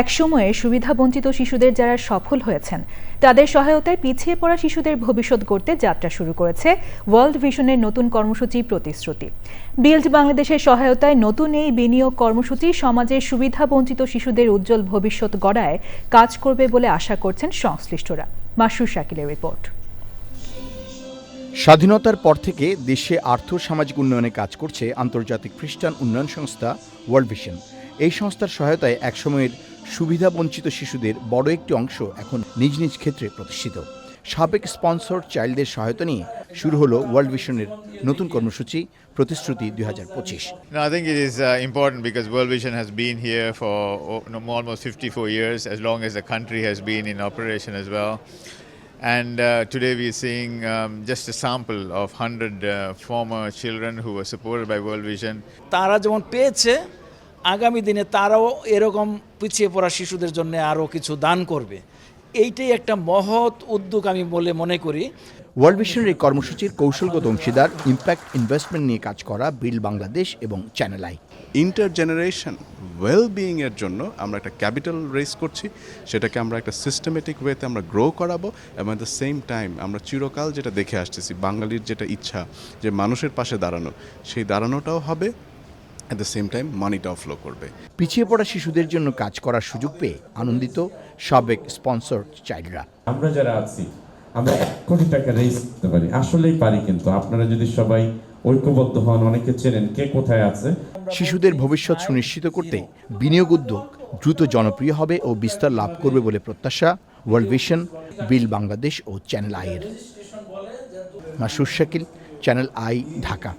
একসময়ে সুবিধাবঞ্চিত শিশুদের যারা সফল হয়েছেন, তাদের সহায়তায় পিছিয়ে পড়া শিশুদের ভবিষ্যৎ গড়তে যাত্রা শুরু করেছে ওয়ার্ল্ড ভিশনের নতুন কর্মসূচি প্রতিশ্রুতি। বিল্ড বাংলাদেশের সহায়তায় নতুন এই বিনিয়োগ কর্মসূচি সমাজের সুবিধাবঞ্চিত শিশুদের উজ্জ্বল ভবিষ্যৎ গড়ায় কাজ করবে বলে আশা করছেন সংশ্লিষ্টরা। মাসুর শাকিলের রিপোর্ট। স্বাধীনতার পর থেকে দেশে আর্থ সামাজিক উন্নয়নে কাজ করছে আন্তর্জাতিক খ্রিস্টান উন্নয়ন সংস্থা ওয়ার্ল্ড ভিশন। এই সংস্থার সহায়তায় একসময়ের সুবিধাবঞ্চিত শিশুদের বড় একটি অংশ এখন নিজ নিজ ক্ষেত্রে প্রতিষ্ঠিত। সাবেক স্পন্সর চাইল্ডদের সহায়তা নিয়ে শুরু হলো ওয়ার্ল্ড ভিশনের নতুন কর্মসূচি প্রতিশ্রুতি দুই হাজার পঁচিশ। I think it is important because World Vision has been here for almost fifty four years as long as the country has been in operation as well and today we sing just a sample of hundred former children who are supported by World Vision তারা যেমন পেয়েছে আগামী দিনে তারাও এরকম পিছিয়ে পড়া শিশুদের জন্য আরও কিছু দান করবে। এইটাই একটা মহৎ উদ্যোগ আমি বলে মনে করি। ওয়ার্ল্ড ভিশনের এই কর্মসূচির কৌশলগত অংশীদার ইম্প্যাক্ট ইনভেস্টমেন্ট নিয়ে কাজ করা বিল বাংলাদেশ এবং channel I inter generation well বিইংয়ের জন্য আমরা একটা ক্যাপিটাল রেস করছি। সেটাকে আমরা একটা সিস্টেমেটিক ওয়েতে আমরা গ্রো করাবো এবং অ্যাট দ্য সেম টাইম আমরা চিরকাল যেটা দেখে আসতেছি বাঙালির যেটা ইচ্ছা যে মানুষের পাশে দাঁড়ানো সেই দাঁড়ানোটাও হবে। অ্যাট দ্য সেম টাইম মানিটাও ফ্লো করবে। পিছিয়ে পড়া শিশুদের জন্য কাজ করার সুযোগ পেয়ে আনন্দিত সাবেক স্পন্সর চাইল্ডরা। আমরা যারা আছি আমরা এক কোটি টাকা রেজ করতে পারি। আসলেই পারি কিন্তু। আপনারা যদি সবাই ঐক্যবদ্ধ হন অনেকে চেনেন কে কোথায় আছে। শিশুদের ভবিষ্যৎ সুনিশ্চিত করতে বিনিয়োগ উদ্যোগ দ্রুত জনপ্রিয় হবে ও বিস্তার লাভ করবে বলে প্রত্যাশা ওয়ার্ল্ড ভিশন বিল বাংলাদেশ ও চ্যানেল আইয়ের মাসুর শাকিল চ্যানেল আই ঢাকা